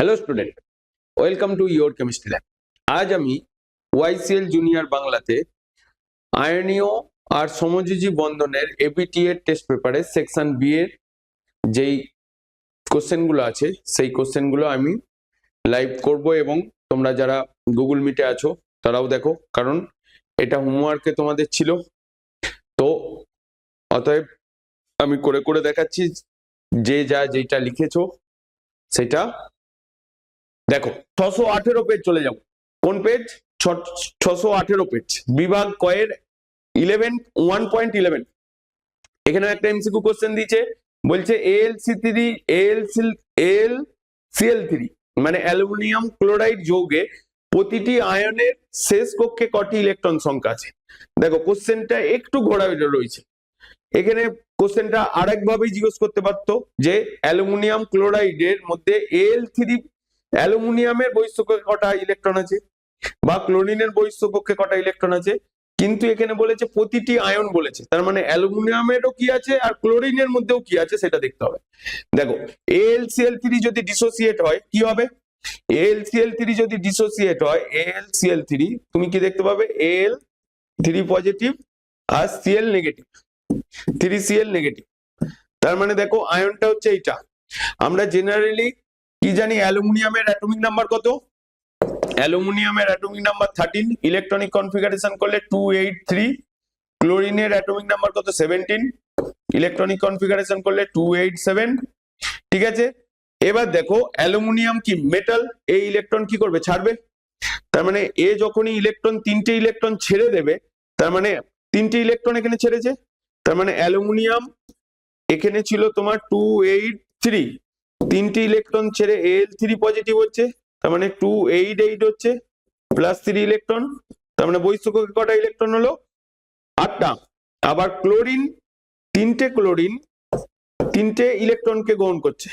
Hello student welcome to your chemistry lab আজ আমি YCL junior বাংলাতে আয়নীয় আর সমযোজী বন্ধনের এবিটি এর টেস্ট পেপারে সেকশন বি এর যেই কোশ্চেনগুলো আছে, সেই কোশ্চেনগুলো আমি লাইভ করব এবং তোমরা যারা গুগল মিটে আছো, তারাও দেখো। কারণ এটা হোমওয়ার্কে তোমাদের ছিল। তো অতএব আমি করে করে দেখাচ্ছি যে যা যেটা লিখেছো, সেটা দেখো, ছশো আঠেরো পেজ চলে যাও। কোন পেজ ছশো আঠেরো পেজ বিভাগ কয়ের ইলেভেন ওয়ান পয়েন্ট ইলেভেন এখানে একটা এমসিকিউ কোশ্চেন দিয়েছে। বলছে L C three L L CL three মানে অ্যালুমিনিয়াম ক্লোরাইড যৌগে প্রতিটি আয়নের শেষ কক্ষে কটি ইলেকট্রন সংখ্যা আছে? দেখো কোশ্চেনটা একটু ঘোরাঘুরি রয়েছে। এখানে কোশ্চেনটা আরেকভাবেই জিজ্ঞেস করতে পারতো যে অ্যালুমিনিয়াম ক্লোরাইডের মধ্যে এল থ্রি অ্যালুমিনিয়ামের বহিঃস্থকক্ষে কটা ইলেকট্রন আছে? বা ক্লোরিনের বহিঃস্থকক্ষে কটা ইলেকট্রন আছে? কিন্তু এখানে বলেছে প্রতিটি আয়ন বলেছে। তার মানে অ্যালুমিনিয়ামেরও কি আছে আর ক্লোরিনের মধ্যেও কি আছে সেটা দেখতে হবে। দেখো এল সিএল থ্রি যদি ডিসোসিয়েট হয়, কি হবে? এল সিএল থ্রি যদি ডিসোসিয়েট হয় এল সিএল থ্রি তুমি কি দেখতে পাবে? এল থ্রি পজিটিভ আর CL negative three CL negative তার মানে দেখো আয়নটা হচ্ছে এইটা। আমরা জেনারেলি কি জানি, অ্যালুমিনিয়ামের অ্যাটমিক নাম্বার কত? অ্যালুমিনিয়ামের atomic number thirteen electronic configuration করলে টু এইট থ্রি ক্লোরিনের অ্যাটমিক নাম্বার কত? সেভেন্টিন ইলেকট্রনিক কনফিগারেশন করলে টু এইট সেভেন ঠিক আছে? এবার দেখো, অ্যালুমিনিয়াম কি? মেটাল এই ইলেকট্রন কি করবে? ছাড়বে? তার মানে এ যখনই ইলেকট্রন তিনটে ইলেকট্রন ছেড়ে দেবে, তার মানে তিনটে ইলেকট্রন এখানে ছেড়েছে? তার মানে অ্যালুমিনিয়াম এখানে ছিল তোমার টু এইট থ্রি তিনটি ইলেকট্রন ছেড়ে এল থ্রি পজিটিভ হচ্ছে, তার মানে টু এইট এইট হচ্ছে প্লাস থ্রি ইলেকট্রন তার মানে বহিঃস্থকে কটা ইলেকট্রন হলো? আটটা। আবার ক্লোরিন তিনটে ক্লোরিন তিনটে ইলেকট্রনকে গ্রহণ করছে।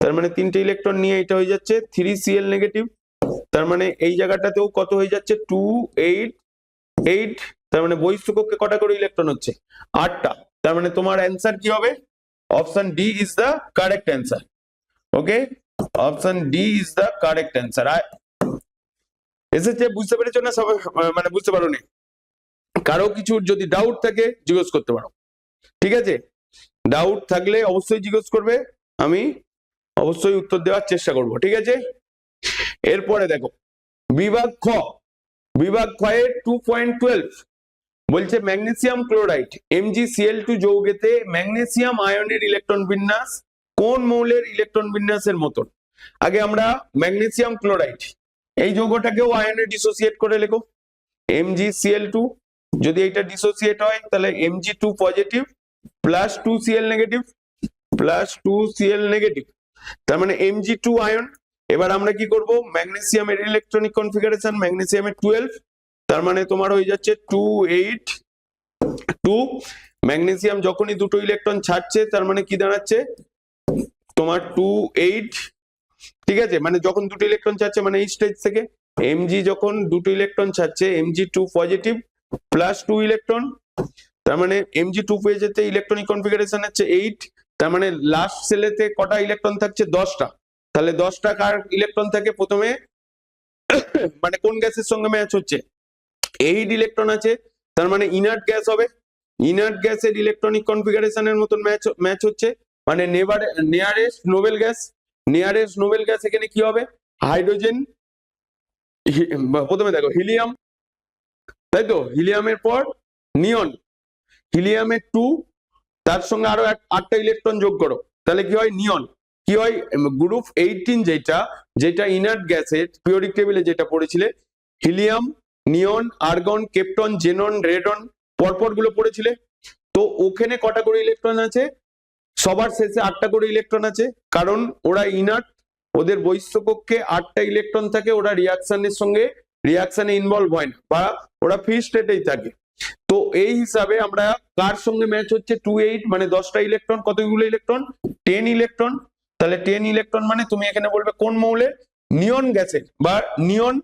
তার মানে তিনটে ইলেকট্রন নিয়ে এটা হয়ে যাচ্ছে থ্রি সিএল নেগেটিভ তার মানে এই জায়গাটাতেও কত হয়ে যাচ্ছে? টু এইট এইট তার মানে বহিঃস্থকক্ষে কটা করে ইলেকট্রন হচ্ছে? আটটা। তার মানে তোমার অ্যান্সার কি হবে? Option D is the correct answer okay option D is the correct answer এসেছে, বুঝতে পেরেছ না? সবাই মানে বুঝতে পারো নি কারও কিছু যদি ডাউট থাকে, জিজ্ঞেস করতে পারো। ঠিক আছে? ডাউট থাকলে অবশ্যই জিজ্ঞেস করবে। আমি অবশ্যই উত্তর দেওয়ার চেষ্টা করব। ঠিক আছে? এরপরে দেখো। বিভাগ খ। বিভাগ ক্ষয়ের টু পয়েন্ট টুয়েলভ বলছে ম্যাগনেসিয়াম ক্লোরাইড এমজিসিএল টু যৌগেতে ম্যাগনেসিয়াম আয়নের ইলেকট্রন বিন্যাস কোন মৌলের ইলেকট্রন বিন্যাসের মতন? আগে আমরা ম্যাগনেসিয়াম ক্লোরাইড এই যৌগটাকেও আয়নে ডিসোসিয়েট করে লেখো। এমজিসিএল টু যদি এটা ডিসোসিয়েট হয়, তাহলে MG two positive plus two CL negative plus two CL negative তার মানে এমজি টু আয়ন এবার আমরা কি করব? ম্যাগনেসিয়ামের ইলেকট্রনিক কনফিগারেশন ম্যাগনেসিয়ামের টুয়েলভ তার মানে তোমার হয়ে যাচ্ছে টু এইট টু ম্যাগনেসিয়াম যখনই দুটো ইলেকট্রন ছাড়ছে, তার মানে কি দাঁড়াচ্ছে? তোমার টু এইট ঠিক আছে? মানে যখন দুটো ইলেকট্রন ছাড়ছে মানে এই স্টেজ থেকে এমজি যখন দুটো ইলেকট্রন ছাড়ছে MG two positive plus two electron তার মানে এমজি টু পেয়ে যেতে ইলেকট্রনিক কনফিগারেশন হচ্ছে এইট তার মানে লাস্ট সেলেতে কটা ইলেকট্রন থাকছে? দশটা। তাহলে দশটা কার ইলেকট্রন থাকে? প্রথমে মানে কোন গ্যাসের সঙ্গে ম্যাচ হচ্ছে? এইট ইলেকট্রন আছে, তার মানে ইনার্ট গ্যাস হবে। ইনার্ট গ্যাসের ইলেকট্রনিক কনফিগারেশনের মতন ম্যাচ ম্যাচ হচ্ছে। মানে never nearest noble gas nearest noble gas এখানে কি হবে? হাইড্রোজেন প্রথমে দেখো হিলিয়াম তাই তো হিলিয়ামের পর নিয়ন হিলিয়ামের টু তার সঙ্গে আরও আটটা ইলেকট্রন যোগ করো। তাহলে কি হয়? নিয়ন কি হয়? গ্রুপ এইটিন যেটা যেটা ইনার্ট গ্যাসের পিওরিক টেবিলে যেটা পড়েছিলে helium neon argon krypton xenon radon পরপরগুলো পড়েছিলে। তো ওখানে কটা করে ইলেকট্রন আছে? সবার শেষে আটটা করে ইলেকট্রন আছে। কারণ ওরা ইনার্ট ওদের বহিঃস্থকক্ষে আটটা ইলেকট্রন থাকে, ওরা রিয়াকশনের সঙ্গে রিয়াকশনে ইনভলভ হয় না, বা ওরা ফ্রি স্টেটেই থাকে। তো এই হিসাবে আমরা কার সঙ্গে ম্যাচ হচ্ছে? টু এইট মানে দশটা ইলেকট্রন কতগুলো ইলেকট্রন টেন ইলেকট্রন তাহলে টেন ইলেকট্রন মানে তুমি এখানে বলবে কোন মৌলে নিয়ন গ্যাসের, বা নিয়ন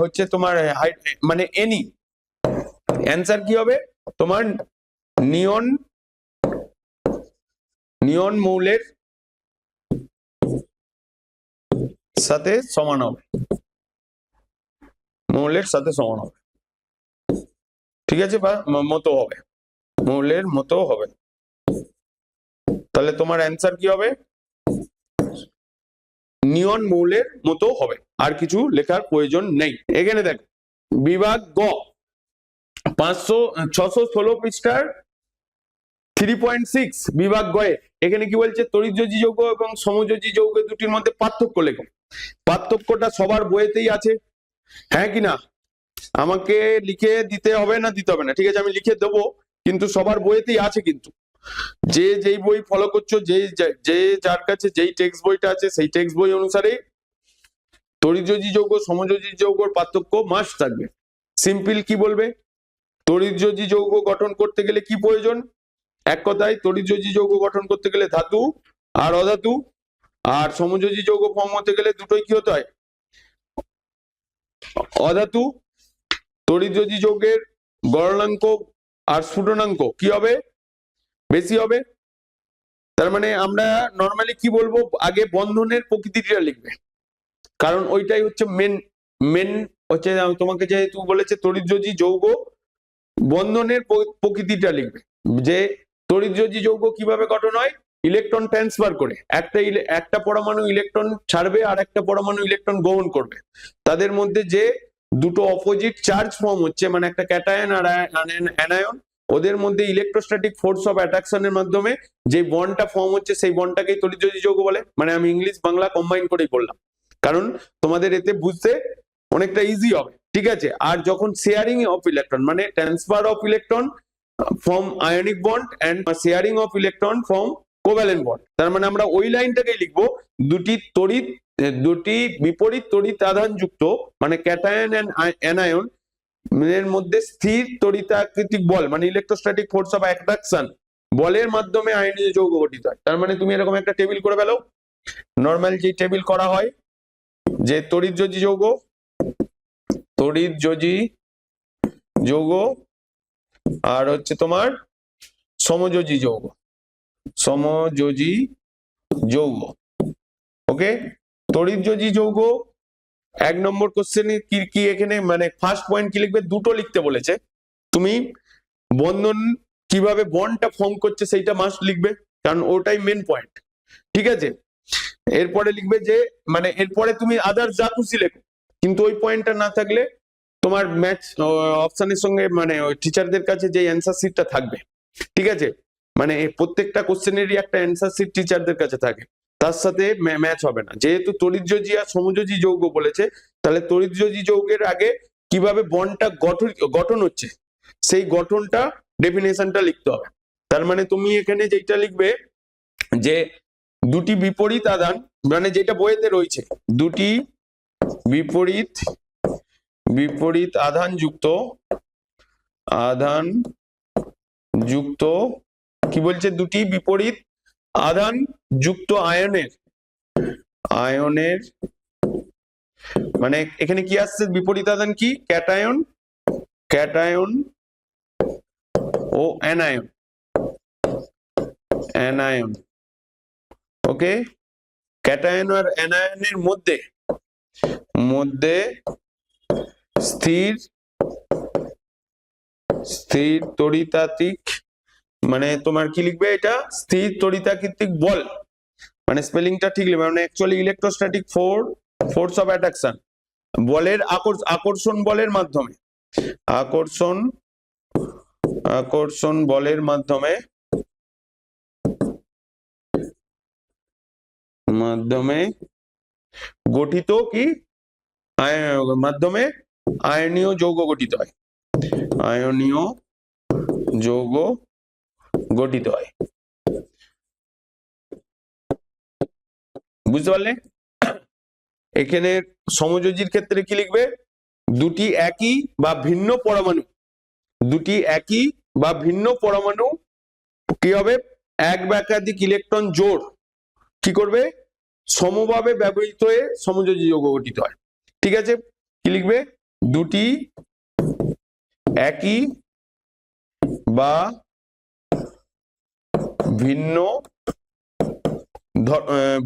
হচ্ছে তোমার মানে এনি অ্যান্সার কি হবে? তোমার নিয়ন নিয়ন মৌলের সাথে সমান হবে। মৌলের সাথে সমান হবে। ঠিক আছে, বা মতো হবে। মৌলের মতো হবে। তাহলে তোমার অ্যান্সার কি হবে? নিয়ন মৌলের মতো হবে। আর কিছু লেখার প্রয়োজন নেই। এখানে দেখ, বিভাগ গ, পাঁচশো, ছশো ষোলো পৃষ্ঠার থ্রি পয়েন্ট সিক্স বিভাগ গয়ে এখানে কি বলছে? তরিযোজী যৌগ এবং সমযোজী যৌগ দুটির মধ্যে পার্থক্য লেখো। পার্থক্যটা সবার বইয়েতেই আছে। হ্যাঁ কি না? আমাকে লিখে দিতে হবে না দিতে হবে না? ঠিক আছে, আমি লিখে দেবো, কিন্তু সবার বইয়েতেই আছে কিন্তু। যে যেই বই ফলো করছ, যে যে যার কাছে যেই টেক্সট বইটা আছে, সেই টেক্সট বই অনুসারে তরিযোজী যৌগ, সমযোজী যৌগর পার্থক্য মাস থাকবে। সিম্পল কি বলবে? তরিযোজী যৌগ গঠন করতে গেলে কি প্রয়োজন? এক কথায় তরিযোজী যৌগ গঠন করতে গেলে ধাতু আর অধাতু আর সমযোজী যৌগ ফর্ম হতে গেলে দুটোই কি হতে হয়? অধাতু তরিযোজী যৌগের গড়নাঙ্ক আর স্ফুটনাঙ্ক কি হবে? বেশি হবে। তার মানে আমরা নর্মালি কি বলব? আগে বন্ধনের প্রকৃতিটা লিখবে। কারণ ওইটাই হচ্ছে মেন মেন হচ্ছে তোমাকে যেহেতু বলেছে তরিযোজী যৌগ বন্ধনের প্রকৃতিটা লিখবে। যে তরিযোজী যৌগ কীভাবে গঠন হয়? ইলেকট্রন ট্রান্সফার করে। একটা একটা পরমাণু ইলেকট্রন ছাড়বে আর একটা পরমাণু ইলেকট্রন গ্রহণ করবে। তাদের মধ্যে যে দুটো অপোজিট চার্জ ফর্ম হচ্ছে মানে একটা ক্যাটায়ন আর অ্যানায়ন ওদের মধ্যে ইলেকট্রোস্ট্যাটিক ফোর্স অফ অ্যাট্রাকশনের মাধ্যমে যে বন্ডটা ফর্ম হচ্ছে, সেই বন্ডটাকেই তরিযোজী যৌগ বলে। মানে আমি ইংলিশ, বাংলা কম্বাইন করেই বললাম। কারণ তোমাদের এতে বুঝতে অনেকটা ইজি হবে। ঠিক আছে? আর যখন শেয়ারিং অফ ইলেকট্রন মানে transfer of electron from ionic bond and sharing of electron from covalent bond তার মানে আমরা ওই লাইনটাকেই লিখব, দুটি তড়িৎ দুটি বিপরীত তড়িৎ আধান যুক্ত মানে ক্যাটায়ন অ্যান্ড অ্যানায়ন এর মধ্যে স্থির তড়িতাকৃতিক বল মানে ইলেকট্রোস্ট্যাটিক ফোর্স অফ অ্যাট্রাকশন বলের মাধ্যমে আয়নীয় যৌগ গঠিত হয়। তার মানে তুমি এরকম একটা টেবিল করে ফেলো। নর্মাল যে টেবিল করা হয়, যে তড়িৎ তড়িৎযোজী যৌগ, তড়িৎ তড়িৎযোজী যৌগ আর হচ্ছে তোমার সমযোজী যৌগ। সমযোজী যৌগ। ওকে তড়িৎযোজী যৌগ, এক নম্বর কোশ্চেনে কি কি এখানে মানে ফার্স্ট পয়েন্ট কি লিখবে? দুটো লিখতে বলেছে। তুমি বন্ধন কীভাবে বন্ডটা ফর্ম করছে সেইটা মাস্ট লিখবে, কারণ ওটাই মেন পয়েন্ট ঠিক আছে? এরপরে লিখবে যে মানে এরপরে তুমি আদার যা খুশি লেখো, কিন্তু ওই পয়েন্টটা না থাকলে তোমার ম্যাচ অপশনের সঙ্গে মানে ওই টিচারদের কাছে যে অ্যান্সার শিটটা থাকবে, ঠিক আছে? মানে প্রত্যেকটা কোশ্চেনেরই একটা অ্যান্সার শিট টিচারদের কাছে থাকে, তার সাথে ম্যাচ হবে না। যেহেতু তড়িৎযোজী আর সমযোজী যৌগ বলেছে, তাহলে তড়িৎযোজী যৌগের আগে কীভাবে বন্ডটা গঠন গঠন হচ্ছে, সেই গঠনটা ডেফিনেশনটা লিখতে হবে। তার মানে তুমি এখানে যেটা লিখবে, যে দুটি বিপরীত আদান মানে যেটা বইয়েতে রয়েছে, দুটি বিপরীত বিপরীত আধান যুক্ত আধান যুক্ত, কি বলছে দুটি? বিপরীত আধান যুক্ত আয়নের আয়নের মানে এখানে কি আসছে? বিপরীত আধান কি? ক্যাটায়ন ক্যাটায়ন ও অ্যানায়ন অ্যানায়ন। ওকে ক্যাটায়ন আর অ্যানায়নের মধ্যে মধ্যে স্থির স্থির তড়িতাত্ত্বিক মানে তোমার কি লিখবে এটা? স্থির তড়িতাকৃতিক বল। মানে স্পেলিংটা ঠিক লিখবে মানে actually electrostatic for force of attraction বলের আকর্ষ- আকর্ষণ বলের মাধ্যমে। আকর্ষণ আকর্ষণ বলের মাধ্যমে মাধ্যমে গঠিত কি? মাধ্যমে আয়নীয় যৌগ গঠিত হয়। আয়নীয় যৌগ গঠিত হয়। বুঝতে পারলে? এখানে সমযোজীর ক্ষেত্রে কি লিখবে? দুটি একই বা ভিন্ন পরমাণু। দুটি একই বা ভিন্ন পরমাণু কি হবে? এক বা একাধিক ইলেকট্রন জোর কি করবে? সমভাবে ব্যবহৃত হয়ে সমযোজী যৌগ গঠিত হয়। ঠিক আছে? কি লিখবে? দুটি একই বা ভিন্ন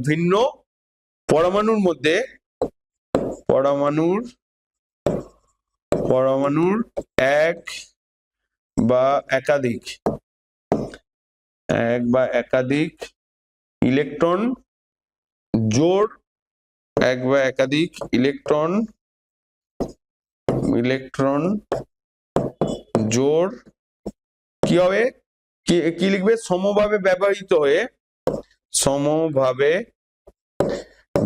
ভিন্ন পরমাণুর মধ্যে, পরমাণুর পরমাণুর এক বা একাধিক, এক বা একাধিক ইলেকট্রন জোর এক বা একাধিক ইলেকট্রন ইলেকট্রন জোড় কি হবে? কি লিখবে? সমভাবে ব্যবহৃত হয়ে, সমভাবে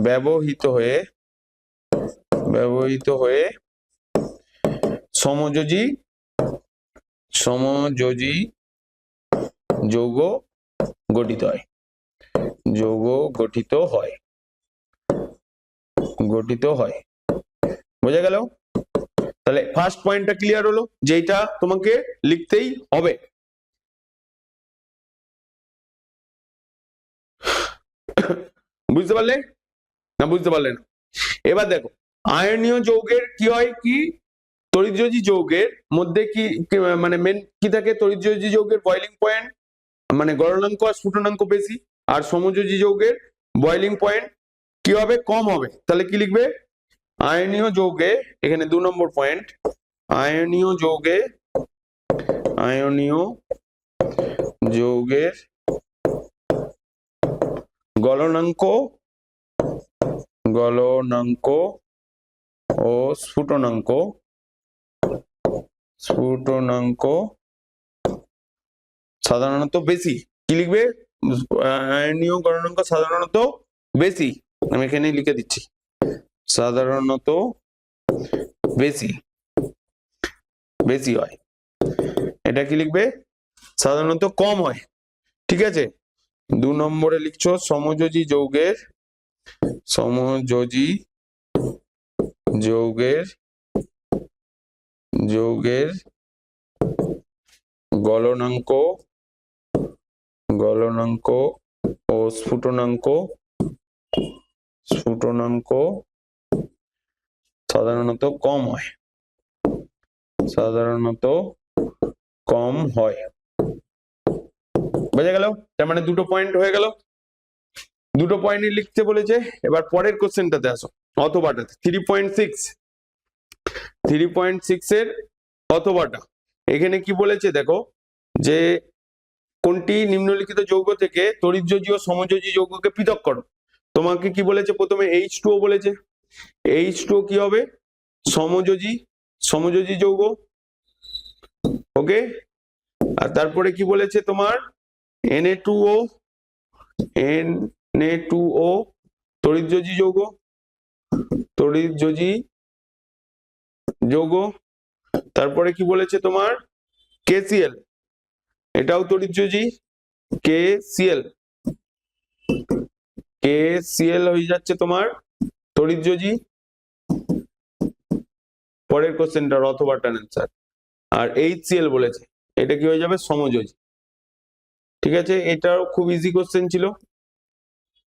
ব্যবহৃত হয়ে ব্যবহৃত হয়ে সমযোজী সমযোজী যৌগ গঠিত হয়। যৌগ গঠিত হয়। গঠিত হয়। বোঝা গেল? তাহলে ফার্স্ট পয়েন্টটা ক্লিয়ার হলো যেটা তোমাকে লিখতেই হবে। বুঝতে পারলে? না বুঝতে পারলে না? এবার দেখো, আয়নীয় যৌগের কি হয় কি? তরিজ্যোজি যৌগের মধ্যে কি মানে মেন কি থাকে? তরিজ্যোজি যৌগের বয়লিং পয়েন্ট মানে গলনাঙ্ক আর স্ফুটনাঙ্ক বেশি, আর সমযোজী যৌগের বয়লিং পয়েন্ট কি হবে? কম হবে। তাহলে কি লিখবে? আয়নীয় যৌগে, এখানে দু নম্বর পয়েন্ট আয়নীয় যৌগে, আয়নীয় যৌগের গলনাঙ্ক গলনাঙ্ক ও স্ফুটনাঙ্ক স্ফুটনাঙ্ক সাধারণত বেশি। কি লিখবে? আয়নীয় গলনাঙ্ক সাধারণত বেশি। আমি এখানে লিখে দিচ্ছি। সাধারণত বেশি বেশি হয়। এটা কি লিখবে? সাধারণত কম হয়। ঠিক আছে? দু নম্বরে লিখছো, সমযোজী যৌগের সমযোজী যৌগের যৌগের গলনাঙ্ক গলনাঙ্ক ও স্ফুটনাঙ্ক স্ফুটনাঙ্ক সাধারণত কম হয়। সাধারণত কম হয়। বোঝা গেল? তার মানে দুটো পয়েন্ট হয়ে গেল। দুটো পয়েন্টই লিখতে বলেছে। এবার পরের কোশ্চেনটাতে আসো। অথবাটাতে three point six three point six এর অথবাটা। এখানে কি বলেছে দেখো? যে কোনটি নিম্নলিখিত যৌগ থেকে তড়িৎযোজী ও সমযোজী যৌগকে পৃথক করো। তোমাকে কি বলেছে? প্রথমে এইচ টু বলেছে। এইচ টু কি হবে? সমযোজী সমযোজী যৌগ। ওকে আর তারপরে কি বলেছে তোমার? NA two O NA two O তড়িৎযোজী যৌগ। তড়িৎযোজী যৌগ। তারপরে কি বলেছে তোমার? কেসিএল এটাও তড়িৎযোজী। কেসিএল কেসিএল হয়ে যাচ্ছে তোমার তড়িৎযোজী পরের কোশ্চেনটা অথবা টান অ্যান্সার আর এইচসিএল বলেছে, এটা কি হয়ে যাবে? সমযোজী। ঠিক আছে, এটাও খুব ইজি কোশ্চেন ছিল।